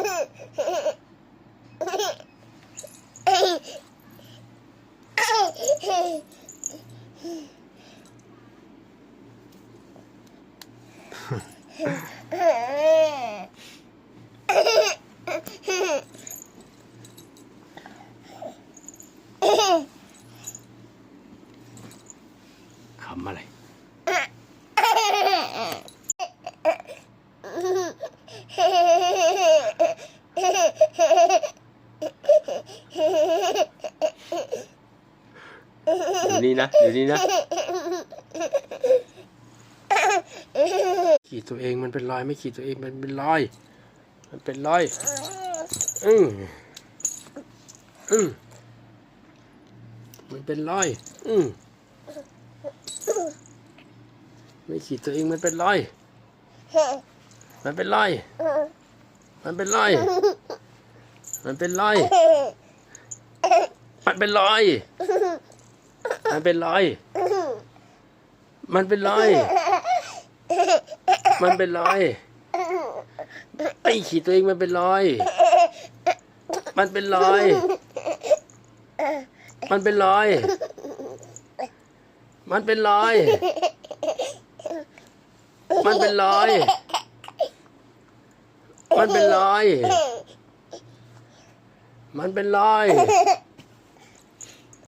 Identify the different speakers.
Speaker 1: へへへへへ。อยู่นี่นะ อยู่นี่นะ ขีดตัวเองมันเป็นรอยไม่ขีดตัวเองมันเป็นรอย มันเป็นรอย อืมอืมมันเป็นรอย อืมไม่ขีดตัวเองมันเป็นรอย มันเป็นรอย มันเป็นรอย มันเป็นรอย มันเป็นรอย มันเป็นรอย มันเป็นรอย มันเป็นรอย ไอ้ขีดตัวเองมันเป็นรอย มันเป็นรอย มันเป็นรอย มันเป็นรอย มันเป็นรอย มันเป็นรอย มันเป็นรอย